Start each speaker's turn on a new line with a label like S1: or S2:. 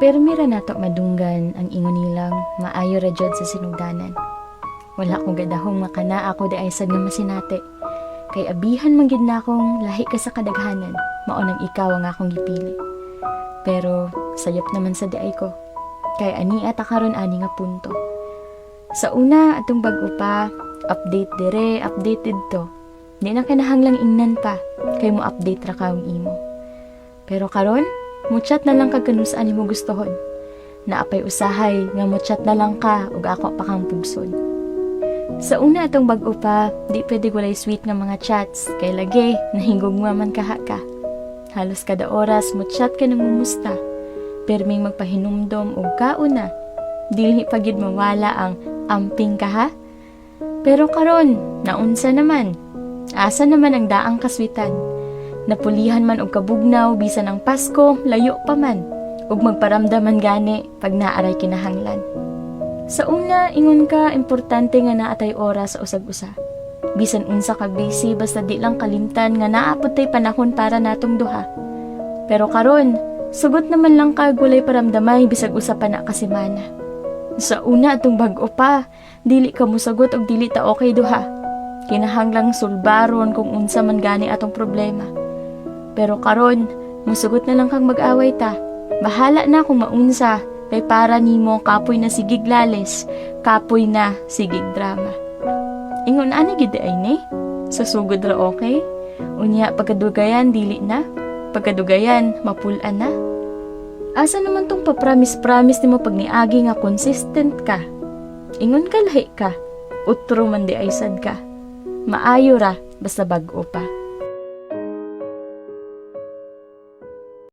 S1: Pero mira nato madunggan ang ingon nilang maayo ra jud sa sinugdanan. Wala ko gadahong makana ako di ay sad nga masinate. Kay abihan man gid na akong lahi ka sa kadaghanan, mao nang ikaw ang akong gipili. Pero sayop naman sa diay ko. Kay ani ata karon ani nga punto. Sa una atong bag-o pa, update dire, updated to. Di na kinahanglang ingnan pa, kay mo update ra kaong imo. Pero karon, muchat na lang kag kanus-an mo gustohon. Naapay usahay nga muchat na lang ka ug ako pa kang pugsod. Sa una atong bag-o pa, di pwede walay sweet nga mga chats, kay lagi nahingugma man kaha ka. Halos kada oras muchat ka nang mumusta. Perming magpahinumdom og kauna. Dili pa gid mawala ang amping ka ha? Pero karon, naunsa naman. Asa naman ang daang kaswitan? Napulihan man og kabugnaw bisan ang Pasko, layo pa man. Ug magparamdaman gani pag naaray kinahanglan. Sa una, ingon ka, importante nga naatay oras sa usag-usa. Bisan unsa ka busy, basta di lang kalimtan nga naapod tay panahon para natong duha. Pero karon, sugot naman lang ka gulay paramdamay bisag usa pa na kasimana. Sa una atong bag-o pa, dili ka musagot og dili ta okay duha. Kinahanglang sulbaron kung unsa man gani atong problema. Pero karon, musugot na lang kang mag-away ta. Bahala na kung maunsa, kay para nimo kapoy na sigig lales, kapoy na sigig drama. Ingon ani gid ay ni? Sa ra okay? Unya pagkadugayan dili na. Pagkadugayan mapulan na. Asa naman tong papramis-pramis nimo pag niagi nga consistent ka? Ingon ka lahi ka. Utro man di ay sad ka. Maayo ra basta bag-o pa.